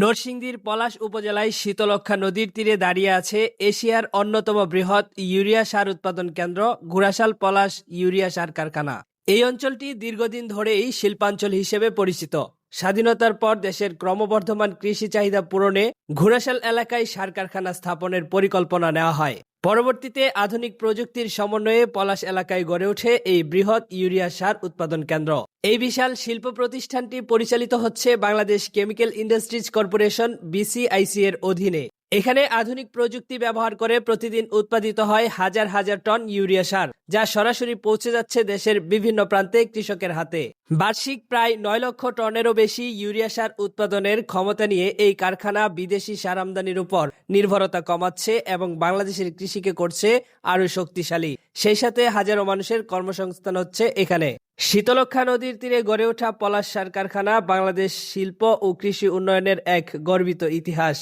নরসিংদীর পলাশ উপজেলায় শীতলক্ষা নদীর তীরে দাঁড়িয়ে আছে এশিয়ার অন্যতম বৃহৎ ইউরিয়া সার উৎপাদন কেন্দ্র ঘুরাশাল পলাশ ইউরিয়া সার কারখানা। এই অঞ্চলটি দীর্ঘদিন ধরেই শিল্পাঞ্চল হিসেবে পরিচিত। স্বাধীনতার পর দেশের ক্রমবর্ধমান কৃষি চাহিদা পূরণে ঘুরাশাল এলাকায় সার কারখানা স্থাপনের পরিকল্পনা নেওয়া হয়। পরবর্তীতে আধুনিক প্রযুক্তির সমন্বয়ে পলাশ এলাকায় গড়ে ওঠে এই বৃহৎ ইউরিয়া সার উৎপাদন কেন্দ্র। এই বিশাল শিল্প প্রতিষ্ঠানটি পরিচালিত হচ্ছে Bangladesh chemical industries corporation, BCIC এর অধীনে। এখানে আধুনিক প্রযুক্তি ব্যবহার করে প্রতিদিন উৎপাদিত হয় হাজার হাজার টন ইউরিয়া সার, যা সরাসরি পৌঁছে যাচ্ছে দেশের বিভিন্ন প্রান্তে কৃষকের হাতে। বার্ষিক প্রায় নয় লক্ষ টনেরও বেশি ইউরিয়া সার উৎপাদনের ক্ষমতা নিয়ে এই কারখানা বিদেশি সার আমদানির উপর নির্ভরতা কমাচ্ছে এবং বাংলাদেশের কৃষিকে করছে আরও শক্তিশালী। সেই সাথে হাজারো মানুষের কর্মসংস্থান হচ্ছে এখানে। শীতলক্ষা নদীর তীরে গড়ে ওঠা পলাশ সার কারখানা বাংলাদেশ শিল্প ও কৃষি উন্নয়নের এক গর্বিত ইতিহাস।